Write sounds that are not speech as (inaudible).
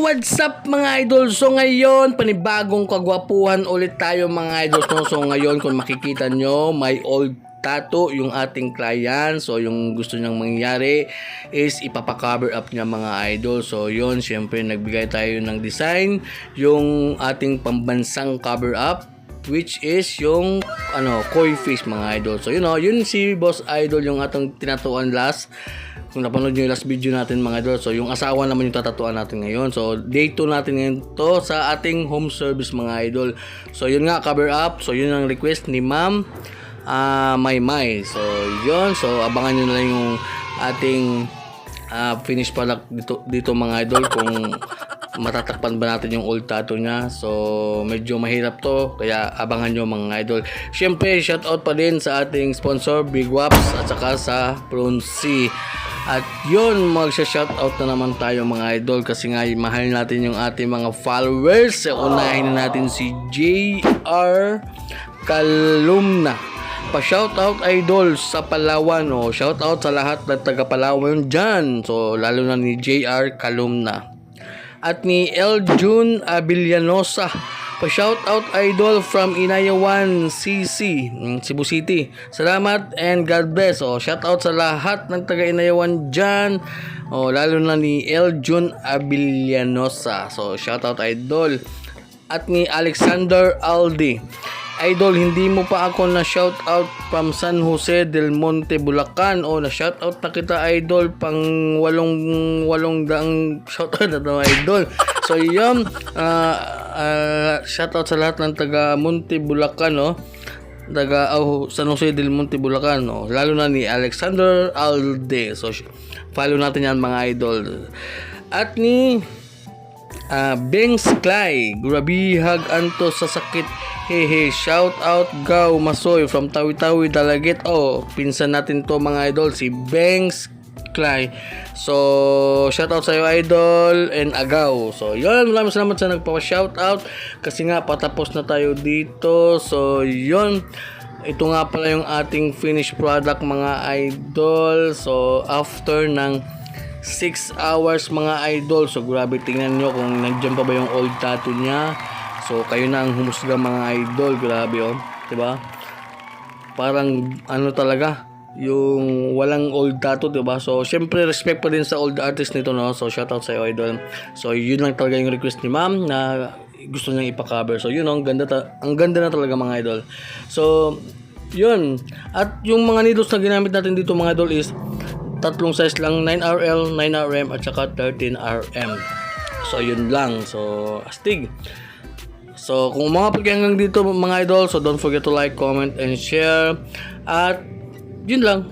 what's up mga idol? So ngayon, panibagong kagwapuhan ulit tayo mga idol. No? So ngayon, kung makikita nyo, may old tattoo yung ating client. So yung gusto niyang mangyari is ipapa-cover up niya mga idol. So yun, syempre nagbigay tayo ng design. Yung ating pambansang cover up which is yung ano koi fish mga idol. So you know, yun si Boss Idol yung atong tinatuan last kung napanood nyo yung last video natin mga idol. So, yung asawa naman yung tatatuan natin ngayon. So, day 2 natin ngayon to sa ating home service mga idol. So, yun nga, cover up. So, yun ang request ni ma'am ah May May. So, yun. So, abangan nyo na lang yung ating ah finish product dito, dito mga idol kung matatakpan ba natin yung old tattoo niya. So, medyo mahirap to. Kaya abangan nyo mga idol. Siyempre, shout out pa din sa ating sponsor, Big Waps, at saka sa Pruncy. At yun, magsha-shoutout na naman tayo mga idol kasi nga mahal natin yung ating mga followers. Unahin na natin si JR Kalumna. Pa-shoutout idol sa Palawan. Oh. Shoutout sa lahat ng taga Palawan dyan. So, lalo na ni JR Kalumna. At ni El June Abilianosa. Pa-shoutout idol from Inayawan CC, Cebu City. Salamat and God bless. Oh, shoutout sa lahat ng taga Inayawan dyan. Oh, lalo na ni El June Abilianosa. So, shoutout idol. At ni Alexander Aldi. Idol, hindi mo pa ako na shoutout from San Jose del Monte, Bulacan. O, na shoutout na kita, Idol, pang walong, walong daang (laughs) shoutout na to, Idol. So, yun, ah ah, shoutout sa lahat ng taga Monte, Bulacan, no? Taga oh, San Jose del Monte, Bulacan, no? Lalo na ni Alexander Alde. So, follow natin yan, mga Idol. At ni Ah, Bengs Clay, grabihag anto sa sakit. Hehe, shout out Gaw Masoy from Tawi-Tawi Dalagit. Oh, pinsan natin to mga idol, si Bengs Clay. So, shout out sa iyo idol and Agaw. So, yun, maraming salamat sa nagpa-shout out kasi nga patapos na tayo dito. So, yun. Ito nga pala yung ating finished product mga idol. So, after ng 6 hours mga idol. So grabe tingnan nyo kung nandiyan pa ba yung old tattoo niya. So kayo na ang humusga mga idol. Grabe oh. ba? Parang ano talaga yung walang old tattoo, 'di ba? So syempre respect pa din sa old artist nito no. So shout out sa iyo idol. So yun lang talaga yung request ni ma'am na gusto niyang ipa-cover. So yun oh, ang ganda ta- ang ganda na talaga mga idol. So yun. At yung mga needles na ginamit natin dito mga idol is tatlong size lang 9RL, 9RM at saka 13RM. So yun lang. So astig. So kung umabot kayo hanggang dito mga idol, so don't forget to like, comment and share. At yun lang.